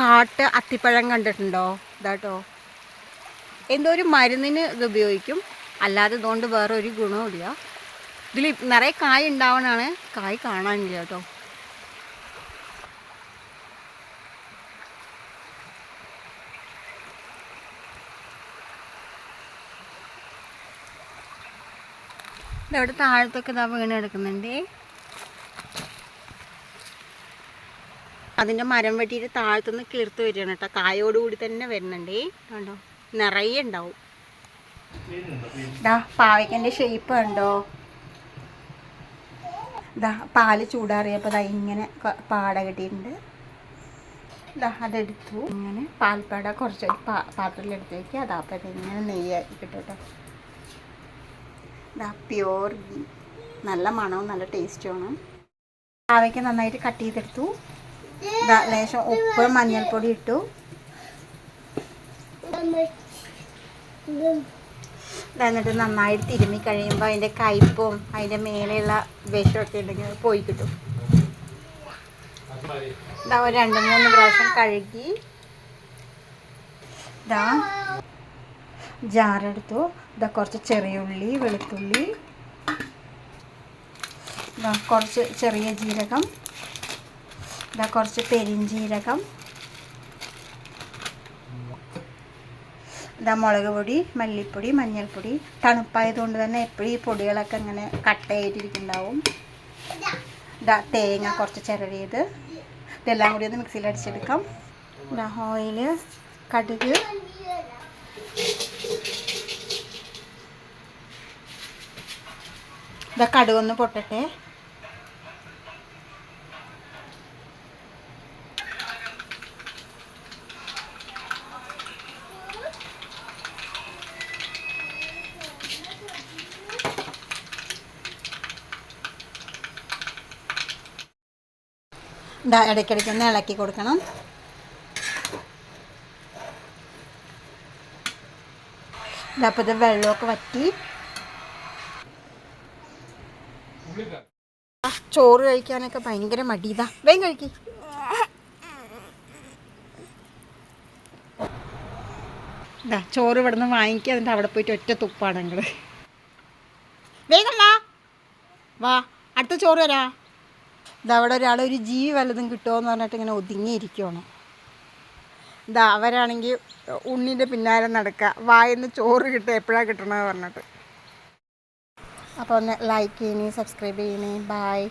കാട്ട് അത്തിപ്പഴം കണ്ടിട്ടുണ്ടോ? ഇതാട്ടോ എന്തോ ഒരു മരുന്നിന് ഇത് ഉപയോഗിക്കും. അല്ലാതെ ഇതുകൊണ്ട് വേറെ ഒരു ഗുണവും ഇല്ല. ഇതിൽ നിറയെ കായ് ഉണ്ടാവണാണ്. കായ് കാണാനില്ല കേട്ടോ ഇതവിടെ താഴത്തൊക്കെ ഇതാ വീണ് കിടക്കുന്നുണ്ട്. അതിന്റെ മരം വെട്ടിയിട്ട് താഴത്തുനിന്ന് കിളിർത്ത് വരികയാണ് കേട്ടോ. കായോടുകൂടി തന്നെ വരുന്നുണ്ട്. കണ്ടോ? നിറയെ ഉണ്ടാവും. ദാ പാവയ്ക്കന്റെ ഷേപ്പ് കണ്ടോ? ദാ പാൽ ചൂടാറിയപ്പോൾ ദാ ഇങ്ങനെ പാട കിട്ടിയിട്ടുണ്ട്. ദാ അതെടുത്തു. ഇങ്ങനെ പാൽപ്പാട കുറച്ച് പാ പാത്രത്തിലെടുത്ത് വയ്ക്കുക അതാ അപ്പം ഇങ്ങനെ നെയ്യ് കിട്ടും കേട്ടോ. ദാ പ്യോർ ഗീ നല്ല മണവും നല്ല ടേസ്റ്റുമാണ് പാവയ്ക്ക് നന്നായിട്ട് കട്ട് ചെയ്തെടുത്തു. ലേശം ഉപ്പ് മഞ്ഞൾപ്പൊടി ഇട്ടു. എന്നിട്ട് നന്നായിട്ട് തിരുമ്മി കഴിയുമ്പോൾ അതിന്റെ കയ്പും അതിന്റെ മേലെയുള്ള വിഷമൊക്കെ ഉണ്ടെങ്കിൽ പോയി കിട്ടും. ഇതാ ഒരു രണ്ട് മൂന്ന് പ്രാവശ്യം കഴുകി. ഇതാ ജാറെടുത്തു ഇതാ കുറച്ച് ചെറിയ ഉള്ളി വെളുത്തുള്ളി. കുറച്ച് ചെറിയ ജീരകം. ഇതാ കുറച്ച് പെരിഞ്ചീരകം. ഇതാ മുളക് പൊടി മല്ലിപ്പൊടി മഞ്ഞൾപ്പൊടി. തണുപ്പായതുകൊണ്ട് തന്നെ എപ്പോഴും ഈ പൊടികളൊക്കെ ഇങ്ങനെ കട്ടയായിട്ടിരിക്കുന്നുണ്ടാവും ഇതാ തേങ്ങ കുറച്ച് ചിരവിയത്. ഇതെല്ലാം കൂടി ഒന്ന് മിക്സിയിൽ അടിച്ചെടുക്കാം. ഇതാ ഓയിൽ കടുക്. ഇതാ കടുകൊന്ന് പൊട്ടട്ടെ. ഇടയ്ക്കിടയ്ക്ക് ഒന്ന് ഇളക്കി കൊടുക്കണം. ഇതാ അപ്പോൾ ഇത് വെള്ളമൊക്കെ വറ്റി. ചോറ് കഴിക്കാനൊക്കെ ഭയങ്കര മടിയതാ വേഗം കഴിക്കി. ചോറ് ഇവിടെ നിന്ന് വാങ്ങിക്കുക എന്നിട്ട് അവിടെ പോയിട്ട് ഒറ്റ തുപ്പാണ് വേഗം വാ. വാ അടുത്ത ചോറ് വരാ. ഇതാ അവിടെ ഒരാൾ ഒരു ജീവി വല്ലതും കിട്ടുമോ എന്ന് പറഞ്ഞിട്ട് ഇങ്ങനെ ഒതുങ്ങിയിരിക്കുകയാണ് ഇതാ അവരാണെങ്കിൽ ഉണ്ണിന്റെ പിന്നാലെ നടക്കുക വായിന്ന് ചോറ് കിട്ടുക എപ്പോഴാണ് കിട്ടണമെന്ന് പറഞ്ഞിട്ട്. അപ്പോൾ ഒന്ന് ലൈക്ക് ചെയ്യണേ സബ്സ്ക്രൈബ് ചെയ്യണേ. ബായ്